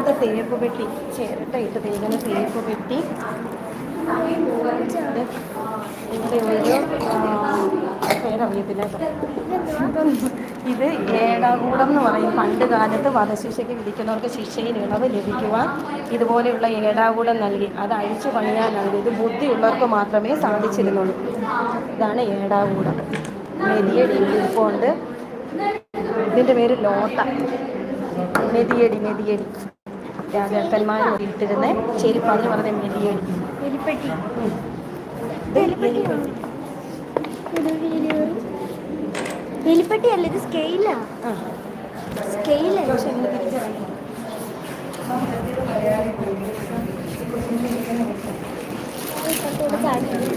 ഇങ്ങനത്തെ തേപ്പ് പെട്ടി ചിരട്ട ഇട്ട് തേപ്പ് പെട്ടി ഇവിടെ ഒരു പേരറിയത്തില്ല ഇത് ഏടാകൂടം എന്ന് പറയും. പണ്ട് കാലത്ത് വധശിക്ഷയ്ക്ക് വിധിക്കുന്നവർക്ക് ശിക്ഷയിൽ ഇളവ് ലഭിക്കുവാൻ ഇതുപോലെയുള്ള ഏടാകൂടം നൽകി. അത് അഴിച്ചു പണിയാനാണ്. ഇത് ബുദ്ധിയുള്ളവർക്ക് മാത്രമേ സാധിച്ചിരുന്നുള്ളൂ. ഇതാണ് ഏടാകൂടം മെതിയടി ഇരിപ്പുണ്ട്. ഇതിന്റെ പേര് ലോട്ട. മെതിയടി മെതിയടി രാജാക്കന്മാർ ഇട്ടിരുന്ന ചെരുപ്പാന്ന് പറഞ്ഞ മെലിയ എലിപ്പെട്ടി. അല്ല ഇത് സ്കെയിലാ സ്കെയിലാണ് സ്കെയിലാ ചാടി